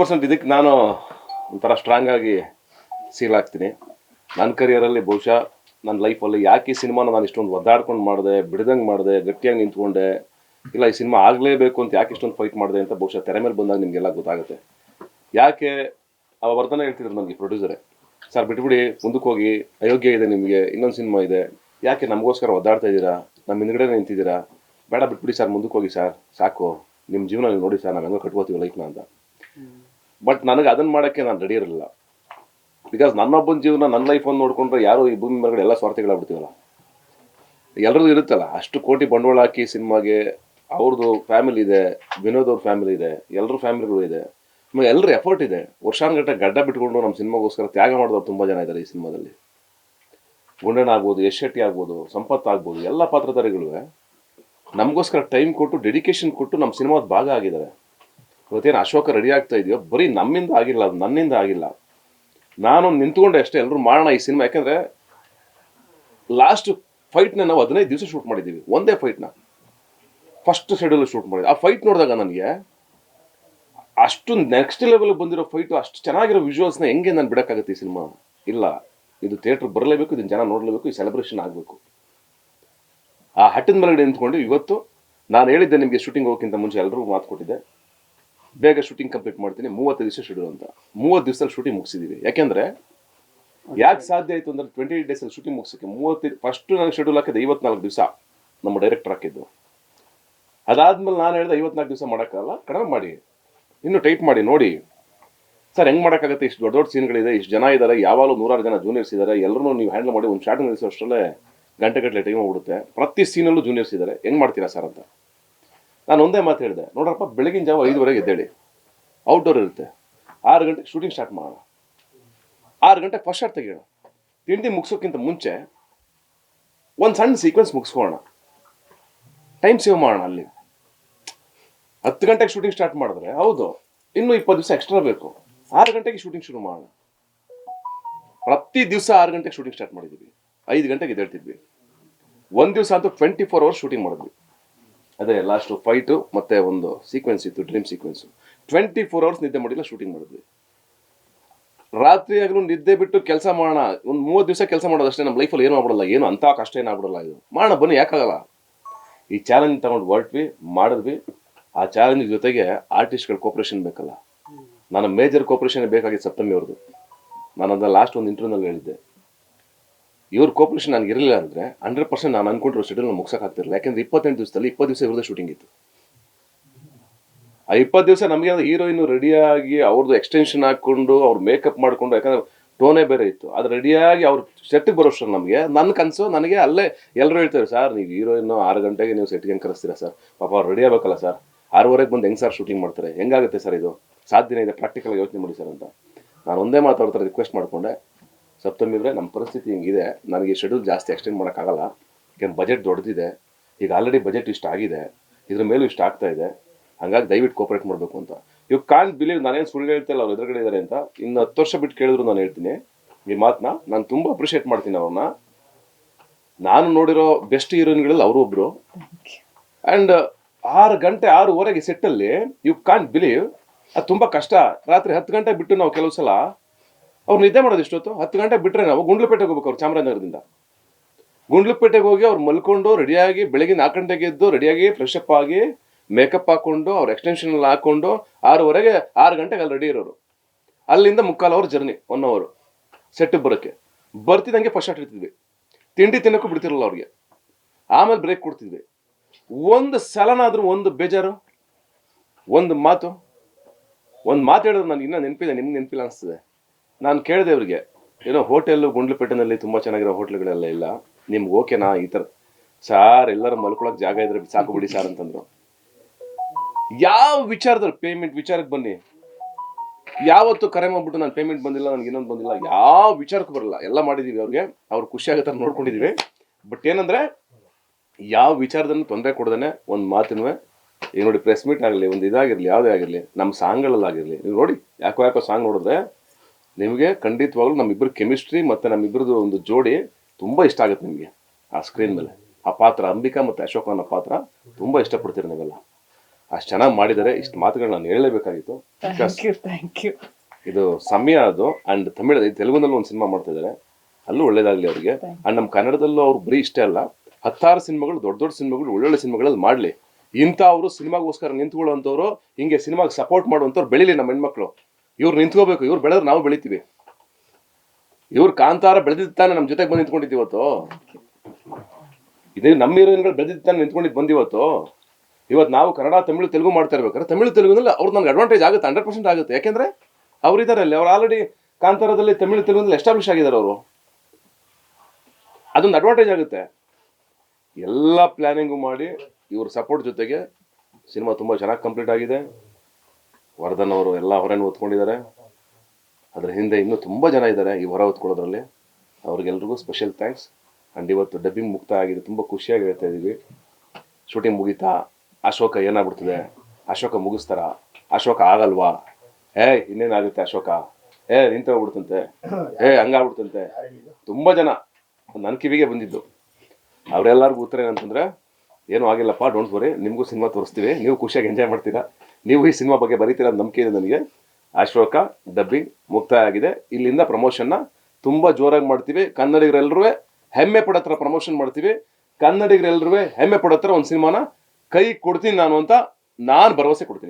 Percent ಇದಕ್ಕೆ ನಾನು ಒಂಥರ ಸ್ಟ್ರಾಂಗ್ ಆಗಿ ಸೀಲ್ ಆಗ್ತೀನಿ. ನನ್ನ ಕರಿಯರಲ್ಲಿ ಬಹುಶಃ ನನ್ನ ಲೈಫಲ್ಲಿ ಯಾಕೆ ಈ ಸಿನಿಮಾನ ನಾನು ಇಷ್ಟೊಂದು ಒದ್ದಾಡ್ಕೊಂಡು ಮಾಡಿದೆ, ಬಿಡ್ದಂಗೆ ಮಾಡಿದೆ, ಗಟ್ಟಿಯಾಗಿ ನಿಂತ್ಕೊಂಡೆ, ಇಲ್ಲ ಈ ಸಿನಿಮಾ ಆಗಲೇಬೇಕು ಅಂತ ಯಾಕೆ ಇಷ್ಟೊಂದು ಫೈಟ್ ಮಾಡಿದೆ ಅಂತ ಬಹುಶಃ ತೆರೆ ಮೇಲೆ ಬಂದಾಗ ನಿಮಗೆಲ್ಲ ಗೊತ್ತಾಗುತ್ತೆ. ಯಾಕೆ ಆ ವರ್ಧನ ಹೇಳ್ತಿದ್ರು ನನಗೆ ಪ್ರೊಡ್ಯೂಸರೇ ಸರ್ ಬಿಟ್ಬಿಡಿ, ಮುಂದಕ್ಕೆ ಹೋಗಿ, ಅಯೋಗ್ಯ ಇದೆ ನಿಮಗೆ, ಇನ್ನೊಂದು ಸಿನಿಮಾ ಇದೆ. ಯಾಕೆ ನಮಗೋಸ್ಕರ ಒದ್ದಾಡ್ತಾ ಇದ್ದೀರಾ? ನಮ್ಮ ಹಿಂದ್ಗಡೆ ನಿಂತಿದ್ದೀರಾ? ಬೇಡ ಬಿಟ್ಬಿಡಿ ಸರ್, ಮುಂದಕ್ಕೆ ಹೋಗಿ ಸರ್. ಸಾಕು. ನಿಮ್ಮ ಜೀವನ ನೋಡಿ ಸರ್, ನಾವು ಹೆಂಗೋ ಕಟ್ಕೋತೀವಿ ಲೈಫ್ನ ಅಂತ. ಬಟ್ ನನಗೆ ಅದನ್ನ ಮಾಡೋಕ್ಕೆ ನಾನು ರೆಡಿ ಇರಲಿಲ್ಲ. ಬಿಕಾಸ್ ನನ್ನೊಬ್ಬನ ಜೀವನ, ನನ್ನ ಲೈಫನ್ನು ನೋಡ್ಕೊಂಡ್ರೆ ಯಾರು ಈ ಭೂಮಿ ಮೇಲ್ಗಡೆ ಎಲ್ಲ ಸ್ವಾರ್ಥಿಗಳಾಗ್ಬಿಡ್ತೀವಲ್ಲ ಎಲ್ಲರದ್ದು ಇರುತ್ತಲ್ಲ, ಅಷ್ಟು ಕೋಟಿ ಬಂಡವಾಳ ಹಾಕಿ ಸಿನಿಮಾಗೆ ಅವ್ರದ್ದು ಫ್ಯಾಮಿಲಿ ಇದೆ, ವಿನೋದ್ ಅವ್ರ ಫ್ಯಾಮಿಲಿ ಇದೆ ಎಲ್ಲರ ಫ್ಯಾಮಿಲಿಗಳು ಇದೆ. ಆಮೇಲೆ ಎಲ್ಲರ ಎಫರ್ಟ್ ಇದೆ. ವರ್ಷಾನುಗಟ್ಟೆ ಗಡ್ಡ ಬಿಟ್ಕೊಂಡು ನಮ್ಮ ಸಿನಿಮಾಗೋಸ್ಕರ ತ್ಯಾಗ ಮಾಡಿದವ್ರು ತುಂಬ ಜನ ಇದ್ದಾರೆ ಈ ಸಿನಿಮಾದಲ್ಲಿ. ಗುಂಡಣ್ಣ ಆಗ್ಬೋದು, ಯಶ್ ಶೆಟ್ಟಿ ಆಗ್ಬೋದು, ಸಂಪತ್ ಆಗ್ಬೋದು, ಎಲ್ಲ ಪಾತ್ರಧಾರಿಗಳು ನಮಗೋಸ್ಕರ ಟೈಮ್ ಕೊಟ್ಟು ಡೆಡಿಕೇಶನ್ ಕೊಟ್ಟು ನಮ್ಮ ಸಿನಿಮಾದ ಭಾಗ ಆಗಿದ್ದಾರೆ. ಇವತ್ತೇನು ಅಶೋಕ ರೆಡಿ ಆಗ್ತಾ ಇದೆಯೋ, ಬರೀ ನಮ್ಮಿಂದ ಆಗಿಲ್ಲ, ಅದು ನನ್ನಿಂದ ಆಗಿಲ್ಲ. ನಾನು ನಿಂತ್ಕೊಂಡೆ ಅಷ್ಟೇ ಎಲ್ಲರೂ ಮಾಡೋಣ ಈ ಸಿನಿಮಾ ಯಾಕಂದ್ರೆ ಲಾಸ್ಟ್ ಫೈಟ್ನ ನಾವು ಹದಿನೈದು ದಿವಸ ಶೂಟ್ ಮಾಡಿದ್ದೀವಿ, ಒಂದೇ ಫೈಟ್ನ ಫಸ್ಟ್ ಶೆಡ್ಯೂಲ್ ಶೂಟ್ ಮಾಡಿದ್ವಿ. ಆ ಫೈಟ್ ನೋಡಿದಾಗ ನನಗೆ, ಅಷ್ಟು ನೆಕ್ಸ್ಟ್ ಲೆವೆಲ್ ಬಂದಿರೋ ಫೈಟು ಅಷ್ಟು ಚೆನ್ನಾಗಿರೋ ವಿಜುವಲ್ಸ್ನ ಹೆಂಗೆ ನಾನು ಬಿಡೋಕ್ಕಾಗುತ್ತೆ ಈ ಸಿನಿಮಾ ಇಲ್ಲ, ಇದು ಥಿಯೇಟ್ರ್ ಬರಲೇಬೇಕು ಇದನ್ನು ಜನ ನೋಡಲೇಬೇಕು, ಈ ಸೆಲೆಬ್ರೇಷನ್ ಆಗಬೇಕು. ಆ ಹಟ್ಟಿನ ಮೇಲ್ಗಡೆ ನಿಂತ್ಕೊಂಡು ಇವತ್ತು, ನಾನು ಹೇಳಿದ್ದೆ ನಿಮಗೆ ಶೂಟಿಂಗ್ ಹೋಗೋಕ್ಕಿಂತ ಮುಂಚೆ ಎಲ್ಲರಿಗೂ ಮಾತು ಕೊಟ್ಟಿದ್ದೆ. ಬೇಗ ಶೂಟಿಂಗ್ ಕಂಪ್ಲೀಟ್ ಮಾಡ್ತೀನಿ ಮೂವತ್ತು ದಿವಸ ಶೆಡ್ಯೂಲ್ ಅಂತ. ಮೂವತ್ತು ದಿವಸದಲ್ಲಿ ಶೂಟಿಂಗ್ ಮುಗಿಸಿದ್ದೀವಿ ಯಾಕೆಂದ್ರೆ ಯಾಕೆ ಸಾಧ್ಯ ಆಯಿತು ಅಂದ್ರೆ ಟ್ವೆಂಟಿ ಏಟ್ ಡೇಸಲ್ಲಿ ಶೂಟಿಂಗ್ ಮುಗಿಸೋಕ್ಕೆ ಮೂವತ್ತು ಫಸ್ಟ್ ನನಗೆ ಶೆಡ್ಯೂಲ್ ಹಾಕಿದ್ದೆ ಐವತ್ನಾಲ್ಕು ದಿವಸ ನಮ್ಮ ಡೈರೆಕ್ಟರ್ ಹಾಕಿದ್ದು. ಅದಾದ್ಮೇಲೆ ನಾನು ಹೇಳಿದೆ ಐವತ್ನಾಲ್ಕು ದಿವಸ ಮಾಡೋಕ್ಕಲ್ಲ ಕಡಿಮೆ ಮಾಡಿ. ಇನ್ನು ಟೈಪ್ ಮಾಡಿ ನೋಡಿ. ಸರ್ ಹೆಂಗ್ ಮಾಡೋಕ್ಕಾಗುತ್ತೆ? ಇಷ್ಟು ದೊಡ್ಡ ದೊಡ್ಡ ಸೀನ್ಗಳಿದೆ ಇಷ್ಟು ಜನ ಇದ್ದಾರೆ ಯಾವಾಗಲೂ ನೂರಾರು ಜನ ಜೂನಿಯರ್ಸ್ ಇದ್ದಾರೆ ಎಲ್ಲರೂ ನೀವು ಹ್ಯಾಂಡಲ್ ಮಾಡಿ ಒಂದು ಶಾರ್ಟ್ ನಿಲ್ಲಿಸೋ ಅಷ್ಟರಲ್ಲೇ ಗಂಟೆ ಗಟ್ಟಲೆ ಟೈಮ್ ಹೋಗ್ಬಿಡುತ್ತೆ. ಪ್ರತಿ ಸೀನಲ್ಲೂ ಜೂನಿಯರ್ಸ್ ಇದ್ದಾರೆ ಹೆಂಗ್ ಮಾಡ್ತೀರಾ ಸರ್ ಅಂತ? ನಾನು ಒಂದೇ ಮಾತು ಹೇಳಿದೆ. ನೋಡ್ರಪ್ಪ, ಬೆಳಗಿನ ಜಾವ ಐದುವರೆಗೆ ಎದ್ದೇಳಿ. ಔಟ್ಡೋರ್ ಇರುತ್ತೆ. ಆರು ಗಂಟೆಗೆ ಶೂಟಿಂಗ್ ಸ್ಟಾರ್ಟ್ ಮಾಡೋಣ. ಆರು ಗಂಟೆಗೆ ಫಸ್ಟ್ ಶಾರ್ಟ್ ತೆಗಿಯೋಣ. ತಿಂಡಿ ಮುಗಿಸೋಕ್ಕಿಂತ ಮುಂಚೆ ಒಂದು ಸಣ್ಣ ಸೀಕ್ವೆನ್ಸ್ ಮುಗಿಸ್ಕೊಳ್ಳೋಣ. ಟೈಮ್ ಸೇವ್ ಮಾಡೋಣ ಅಲ್ಲಿ. ಹತ್ತು ಗಂಟೆಗೆ ಶೂಟಿಂಗ್ ಸ್ಟಾರ್ಟ್ ಮಾಡಿದ್ರೆ ಹೌದು, ಇನ್ನೂ ಇಪ್ಪತ್ತು ದಿವಸ ಎಕ್ಸ್ಟ್ರಾ ಬೇಕು. ಆರು ಗಂಟೆಗೆ ಶೂಟಿಂಗ್ ಶುರು ಮಾಡೋಣ. ಪ್ರತಿ ದಿವಸ ಆರು ಗಂಟೆಗೆ ಶೂಟಿಂಗ್ ಸ್ಟಾರ್ಟ್ ಮಾಡಿದ್ವಿ. ಐದು ಗಂಟೆಗೆ ಎದ್ದೇಳ್ತಿದ್ವಿ. ಒಂದು ದಿವಸ ಅಂತೂ ಟ್ವೆಂಟಿ ಫೋರ್ ಅವರ್ಸ್ ಶೂಟಿಂಗ್ ಮಾಡಿದ್ವಿ. ಅದೇ ಲಾಸ್ಟು ಫೈಟು ಮತ್ತೆ ಒಂದು ಸೀಕ್ವೆನ್ಸ್ ಇತ್ತು dream sequence twenty four hours ನಿದ್ದೆ ಮಾಡಿಲ್ಲ ಶೂಟಿಂಗ್ ಮಾಡಿದ್ವಿ. ರಾತ್ರಿ ಆಗಲೂ ನಿದ್ದೆ ಬಿಟ್ಟು ಕೆಲಸ ಮಾಡೋಣ ಒಂದು ಮೂವತ್ತು ದಿವಸ ಕೆಲಸ ಮಾಡೋದು ಅಷ್ಟೇ ನಮ್ಮ ಲೈಫಲ್ಲಿ ಏನೂ ಆಗ್ಬಿಡಲ್ಲ ಏನು ಅಂತ ಕಷ್ಟ ಏನು ಆಗ್ಬಿಡಲ್ಲ ಇದು. ಮಾಡೋಣ ಬನ್ನಿ ಯಾಕಾಗಲ್ಲ ಈ ಚಾಲೆಂಜ್ ತಗೊಂಡು ಹೊರಟ್ವಿ ಮಾಡಿದ್ವಿ. ಆ ಚಾಲೆಂಜ್ ಜೊತೆಗೆ ಆರ್ಟಿಸ್ಟ್ಗಳ ಕೋಪರೇಷನ್ ಬೇಕಲ್ಲ. ನನ್ನ ಮೇಜರ್ ಕೋಪರೇಷನ್ ಬೇಕಾಗಿತ್ತು ಸಪ್ತಮಿ ಅವ್ರದ್ದು ನಾನು ಅದನ್ನ ಲಾಸ್ಟ್ ಒಂದು ಇಂಟರ್ವ್ಯೂನಲ್ಲಿ ಹೇಳಿದ್ದೆ. ಇವ್ರ ಕೋಪರೇಷನ್ ನನಗೆ ಇರಲಿಲ್ಲ ಅಂದರೆ ಹಂಡ್ರೆಡ್ ಪರ್ಸೆಂಟ್ ನಾನು ಅನ್ಕೊಂಡಿರೋ ಶೆಡ್ಯೂಲ್ ಮುಗ್ಸೋಕ್ಕಾಗ್ತಿರಲಿಲ್ಲ ಯಾಕಂದ್ರೆ ಇಪ್ಪತ್ತೆಂಟು ದಿವಸದಲ್ಲಿ ಇಪ್ಪತ್ತು ದಿವಸ ಇವ್ರದ್ದು ಶೂಟಿಂಗ್ ಇತ್ತು. ಆ ಇಪ್ಪತ್ತು ದಿವಸ ನಮಗೆ ಹೀರೋಯಿನ್ ರೆಡಿಯಾಗಿ ಅವ್ರದ್ದು ಎಕ್ಸ್ಟೆನ್ಷನ್ ಹಾಕ್ಕೊಂಡು ಅವ್ರು ಮೇಕಪ್ ಮಾಡಿಕೊಂಡು, ಯಾಕಂದ್ರೆ ಟೋನೇ ಬೇರೆ ಇತ್ತು. ಅದು ರೆಡಿಯಾಗಿ ಅವ್ರು ಸೆಟ್ಗೆ ಬರೋಷ್ಟು ನಮಗೆ ನನ್ನ ಕನಸು ನನಗೆ ಅಲ್ಲೇ ಎಲ್ಲರೂ ಹೇಳ್ತಾರೆ, ಸರ್, ನೀವು ಹೀರೋಯಿನ್ ಆರು ಗಂಟೆಗೆ ನೀವು ಸೆಟ್ಗೆ ಹೆಂಗೆ ಕರೆಸ್ತೀರಾ ಸರ್? ಪಾಪ ಅವ್ರು ರೆಡಿ ಆಗಬೇಕಲ್ಲ ಸರ್? ಆರೂವರೆಗೆ ಬಂದು ಹೆಂಗೆ ಸರ್ ಶೂಟಿಂಗ್ ಮಾಡ್ತಾರೆ? ಹೆಂಗಾಗುತ್ತೆ ಸರ್ ಇದು? ಸಾಧ್ಯನೇ ಇದೆ? ಪ್ರಾಕ್ಟಿಕಲ್ ಯೋಚನೆ ಮಾಡಿ ಸರ್ ಅಂತ. ನಾನು ಒಂದೇ ಮಾತಾಡ್ತಾರೆ ರಿಕ್ವೆಸ್ಟ್ ಮಾಡಿಕೊಂಡೆ. ಸಪ್ತಮಿ ಇದ್ರೆ ನಮ್ಮ ಪರಿಸ್ಥಿತಿ ಹಿಂಗಿದೆ. ನನಗೆ ಶೆಡ್ಯೂಲ್ ಜಾಸ್ತಿ ಎಕ್ಸ್ಟೆಂಡ್ ಮಾಡೋಕ್ಕಾಗಲ್ಲ. ಯಾಕೆಂದ್ರೆ ಬಜೆಟ್ ದೊಡ್ಡದಿದೆ ಈಗ ಆಲ್ರೆಡಿ ಬಜೆಟ್ ಇಷ್ಟ ಆಗಿದೆ. ಇದ್ರ ಮೇಲೂ ಇಷ್ಟ ಆಗ್ತಾ ಇದೆ. ಹಂಗಾಗಿ ದಯವಿಟ್ಟು ಕೋಪರೇಟ್ ಮಾಡಬೇಕು ಅಂತ. ಯು ಕಾನ್ ಬಿಲೀವ್ ನಾನೇನು ಸುಳ್ಳು ಹೇಳ್ತಿಲ್ಲ ಅವ್ರು ಎದುರುಗಡೆ ಇದ್ದಾರೆ ಅಂತ. ಇನ್ನು ಹತ್ತು ವರ್ಷ ಬಿಟ್ಟು ಕೇಳಿದ್ರು ನಾನು ಹೇಳ್ತೀನಿ. ಈ ಮಾತನ್ನ ನಾನು ತುಂಬ ಅಪ್ರಿಷಿಯೇಟ್ ಮಾಡ್ತೀನಿ ಅವ್ರನ್ನ. ನಾನು ನೋಡಿರೋ ಬೆಸ್ಟ್ ಹೀರೋಯಿನ್ಗಳಲ್ಲಿ ಅವರು ಒಬ್ರು. ಆ್ಯಂಡ್ ಆರು ಗಂಟೆ ಆರೂವರೆಗೆ ಸೆಟ್ಟಲ್ಲಿ ಯು ಕಾನ್ ಬಿಲೀವ್ ಅದು ತುಂಬ ಕಷ್ಟ. ರಾತ್ರಿ ಹತ್ತು ಗಂಟೆ ಬಿಟ್ಟು ನಾವು ಕೆಲವು ಸಲ ಅವ್ರು ನಿದ್ದೆ ಮಾಡೋದು ಇಷ್ಟೊತ್ತು ಹತ್ತು ಗಂಟೆ ಬಿಟ್ಟರೆ ನಾವು ಗುಂಡ್ಲುಪೇಟೆಗೆ ಹೋಗ್ಬೇಕು ಅವ್ರು ಚಾಮರಾಜನಗರದಿಂದ. ಗುಂಡ್ಲುಪೇಟೆಗೆ ಹೋಗಿ ಅವ್ರು ಮಲ್ಕೊಂಡು ರೆಡಿಯಾಗಿ ಬೆಳಗ್ಗೆ ನಾಲ್ಕು ಗಂಟೆಗೆ ಎದ್ದು ರೆಡಿಯಾಗಿ ಫ್ರೆಶ್ ಅಪ್ ಆಗಿ ಮೇಕಪ್ ಹಾಕೊಂಡು ಅವ್ರು ಎಕ್ಸ್ಟೆನ್ಷನ್ ಹಾಕೊಂಡು ಆರೂವರೆಗೆ ಆರು ಗಂಟೆಗೆ ಅಲ್ಲಿ ರೆಡಿ ಇರೋರು. ಅಲ್ಲಿಂದ ಮುಕ್ಕಾಲು ಅವರ್ ಜರ್ನಿ ಒನ್ ಅವರು ಸೆಟ್ಟಿಗೆ ಬರೋಕ್ಕೆ. ಬರ್ತಿದ್ದಂಗೆ ಫಸ್ಟ್ ಆಟ ಇರ್ತಿದ್ವಿ ತಿಂಡಿ ತಿನ್ನೋಕ್ಕೂ ಬಿಡ್ತಿರಲ್ಲ ಅವ್ರಿಗೆ. ಆಮೇಲೆ ಬ್ರೇಕ್ ಕೊಡ್ತಿದ್ವಿ. ಒಂದು ಸಲನಾದರೂ ಒಂದು ಬೇಜಾರು? ಒಂದು ಮಾತು? ಒಂದು ಮಾತು ಹೇಳಿದ್ರೆ ನನಗೆ ಇನ್ನೂ ನೆನಪಿದೆ, ನಿಮ್ಗೆ ನೆನಪಿಲ್ಲ ಅನಿಸ್ತದೆ. ನಾನು ಕೇಳಿದೆ ಅವರಿಗೆ ಏನೋ ಹೋಟೆಲ್ಲು ಗುಂಡ್ಲಪೇಟೆನಲ್ಲಿ ತುಂಬ ಚೆನ್ನಾಗಿರೋ ಹೋಟೆಲ್ಗಳೆಲ್ಲ ಇಲ್ಲ ನಿಮ್ಗೆ ಓಕೆನಾ ಈ ಥರ. ಸಾರ್ ಎಲ್ಲರೂ ಮಲ್ಕೊಳಕ್ ಜಾಗ ಇದ್ರೆ ಸಾಕು ಬಿಡಿ ಸಾರ್ ಅಂತಂದ್ರು. ಯಾವ ವಿಚಾರದ್ರು ಪೇಮೆಂಟ್ ವಿಚಾರಕ್ಕೆ ಬನ್ನಿ. ಯಾವತ್ತು ಕರೆ ಮಾಡ್ಬಿಟ್ಟು ನಾನು ಪೇಮೆಂಟ್ ಬಂದಿಲ್ಲ, ನನಗೆ ಇನ್ನೊಂದು ಬಂದಿಲ್ಲ, ಯಾವ ವಿಚಾರಕ್ಕೂ ಬರಲ್ಲ. ಎಲ್ಲ ಮಾಡಿದೀವಿ ಅವ್ರಿಗೆ, ಅವ್ರು ಖುಷಿ ಆಗೋ ಥರ ನೋಡ್ಕೊಂಡಿದೀವಿ. ಬಟ್ ಏನಂದ್ರೆ, ಯಾವ ವಿಚಾರದನ್ನು ತೊಂದರೆ ಕೊಡ್ದೇನೆ ಒಂದು ಮಾತಿನೂ ಈಗ ನೋಡಿ ಪ್ರೆಸ್ ಮೀಟ್ ಆಗಲಿ, ಒಂದು ಇದಾಗಿರಲಿ, ಯಾವುದೇ ಆಗಿರಲಿ ನಮ್ಮ ಸಾಂಗ್ಗಳಲ್ಲಾಗಿರಲಿ ನೀವು ನೋಡಿ, ಯಾಕೋ ಯಾಕೋ ಸಾಂಗ್ ನೋಡಿದ್ರೆ ನಿಮಗೆ ಖಂಡಿತವಾಗ್ಲೂ ನಮ್ಮಿಬ್ಬರ ಕೆಮಿಸ್ಟ್ರಿ ಮತ್ತು ನಮ್ಮಿಬ್ಬರದ್ದು ಒಂದು ಜೋಡಿ ತುಂಬ ಇಷ್ಟ ಆಗುತ್ತೆ ನಿಮಗೆ. ಆ ಸ್ಕ್ರೀನ್ ಮೇಲೆ. ಆ ಪಾತ್ರ ಅಂಬಿಕಾ ಮತ್ತು ಅಶೋಕ್ ಅನ್ನೋ ಪಾತ್ರ ತುಂಬ ಇಷ್ಟಪಡ್ತೀರಿ ನೀವೆಲ್ಲ. ಅಷ್ಟು ಚೆನ್ನಾಗಿ ಮಾಡಿದರೆ ಇಷ್ಟು ಮಾತುಗಳು ನಾನು ಹೇಳಲೇಬೇಕಾಗಿತ್ತು. ಇದು ಸಮಯ ಅದು. ಅಂಡ್ ತಮಿಳ್ ತೆಲುಗುನಲ್ಲಿ ಒಂದು ಸಿನಿಮಾ ಮಾಡ್ತಾ ಇದ್ದಾರೆ ಅಲ್ಲೂ ಒಳ್ಳೇದಾಗಲಿ ಅವರಿಗೆ. ಅಂಡ್ ನಮ್ಮ ಕನ್ನಡದಲ್ಲೂ ಅವ್ರು ಬರೀ ಇಷ್ಟೇ ಅಲ್ಲ. ಹತ್ತಾರು ಸಿನಿಮಾಗಳು ದೊಡ್ಡ ದೊಡ್ಡ ಸಿನಿಮಾಗಳು ಒಳ್ಳೊಳ್ಳೆ ಸಿನಿಮಾಗಳಲ್ಲಿ ಮಾಡಲಿ. ಇಂಥ ಅವರು ಸಿನಿಮಾಗೋಸ್ಕರ ನಿಂತ್ಕೊಳ್ಳುವಂಥವ್ರು ಹಿಂಗೆ ಸಿನಿಮಾಗೆ ಸಪೋರ್ಟ್ ಮಾಡುವಂಥವ್ರು ಬೆಳಿಲಿ ನಮ್ಮ ಹೆಣ್ಮಕ್ಳು. ಇವ್ರು ನಿಂತ್ಕೋಬೇಕು, ಇವ್ರು ಬೆಳೆದ್ರೆ ನಾವು ಬೆಳಿತೀವಿ. ಇವ್ರು ಕಾಂತಾರ ಬೆಳೆದಿದ್ದ ತಾನೆ ನಮ್ಮ ಜೊತೆಗೆ ಬಂದು ನಿಂತ್ಕೊಂಡಿದ್ದು ಇವತ್ತು. ಇದೇ ನಮ್ಮ ಹೀರೋಯಿನ್ಗಳು ಬೆಳೆದಿದ್ದ ತಾನೆ ನಿಂತ್ಕೊಂಡಿದ್ದು ಬಂದಿವತ್ತು ಇವತ್ತು. ನಾವು ಕನ್ನಡ, ತಮಿಳು, ತೆಲುಗು ಮಾಡ್ತಾ ಇರ್ಬೇಕಾದ್ರೆ ತಮಿಳು, ತೆಲುಗುನಲ್ಲಿ ಅವ್ರು ನಮ್ಗೆ ಅಡ್ವಾಂಟೇಜ್ ಆಗುತ್ತೆ ಹಂಡ್ರೆಡ್ ಪರ್ಸೆಂಟ್ ಆಗುತ್ತೆ. ಯಾಕೆಂದ್ರೆ ಅವ್ರು ಇದಾರೆ ಅಲ್ಲಿ, ಅವ್ರು ಆಲ್ರೆಡಿ ಕಾಂತಾರದಲ್ಲಿ, ತಮಿಳು, ತೆಲುಗುನಲ್ಲಿ ಎಸ್ಟಾಬ್ಲಿಷ್ ಆಗಿದ್ದಾರೆ ಅವರು. ಅದೊಂದು ಅಡ್ವಾಂಟೇಜ್ ಆಗುತ್ತೆ. ಎಲ್ಲ ಪ್ಲಾನಿಂಗು ಮಾಡಿ ಇವ್ರ ಸಪೋರ್ಟ್ ಜೊತೆಗೆ ಸಿನಿಮಾ ತುಂಬ ಚೆನ್ನಾಗಿ ಕಂಪ್ಲೀಟ್ ಆಗಿದೆ. ವರ್ಧನ್ ಅವರು ಎಲ್ಲ ಹೊರೇನು ಹೊತ್ಕೊಂಡಿದ್ದಾರೆ. ಅದರ ಹಿಂದೆ ಇನ್ನೂ ತುಂಬ ಜನ ಇದ್ದಾರೆ ಈ ಹೊರ ಹೊತ್ಕೊಳ್ಳೋದ್ರಲ್ಲಿ. ಅವ್ರಿಗೆಲ್ರಿಗೂ ಸ್ಪೆಷಲ್ ಥ್ಯಾಂಕ್ಸ್ ಆ್ಯಂಡ್ ಇವತ್ತು ಡಬ್ಬಿಂಗ್ ಮುಕ್ತ ಆಗಿದೆ. ತುಂಬ ಖುಷಿಯಾಗಿ ಹೇಳ್ತಾ ಇದ್ದೀವಿ ಶೂಟಿಂಗ್ ಮುಗೀತಾ? ಅಶೋಕ ಏನಾಗ್ಬಿಡ್ತದೆ? ಅಶೋಕ ಮುಗಿಸ್ತಾರ? ಅಶೋಕ ಆಗಲ್ವಾ? ಏ, ಇನ್ನೇನಾಗುತ್ತೆ ಅಶೋಕ? ಏ ನಿಂತೋಗ್ಬಿಡ್ತಂತೆ ಏ, ಹಂಗಾಗ್ಬಿಡ್ತಂತೆ. ತುಂಬ ಜನ ನನ್ನ ಕಿವಿಗೆ ಬಂದಿದ್ದು. ಅವರೆಲ್ಲರಿಗೂ ಉತ್ತರ ಏನಂತಂದ್ರೆ, ಏನೂ ಆಗಿಲ್ಲಪ್ಪ ಡೋಂಟ್ ವರಿ ನಿಮಗೂ ಸಿನಿಮಾ ತೋರಿಸ್ತೀವಿ. ನೀವು ಖುಷಿಯಾಗಿ ಎಂಜಾಯ್ ಮಾಡ್ತೀರಾ? ನೀವು ಈ ಸಿನಿಮಾ ಬಗ್ಗೆ ಬರೀತೀರ ನಂಬಿಕೆ ಇದೆ ನನಗೆ. ಅಶೋಕ, ಡಬ್ಬಿಂಗ್ ಮುಕ್ತಾಯ ಆಗಿದೆ ಇಲ್ಲಿಂದ ಪ್ರಮೋಷನ್ನ ತುಂಬ ಜೋರಾಗಿ ಮಾಡ್ತೀವಿ. ಕನ್ನಡಿಗರೆಲ್ಲರೂ ಹೆಮ್ಮೆ ಪಡೋ ಥರ ಪ್ರಮೋಷನ್ ಮಾಡ್ತೀವಿ. ಕನ್ನಡಿಗರೆಲ್ಲರೂ ಹೆಮ್ಮೆ ಪಡೋ ಥರ ಒಂದು ಸಿನಿಮಾನ ಕೈ ಕೊಡ್ತೀನಿ ನಾನು ಅಂತ ನಾನು ಭರವಸೆ ಕೊಡ್ತೀನಿ.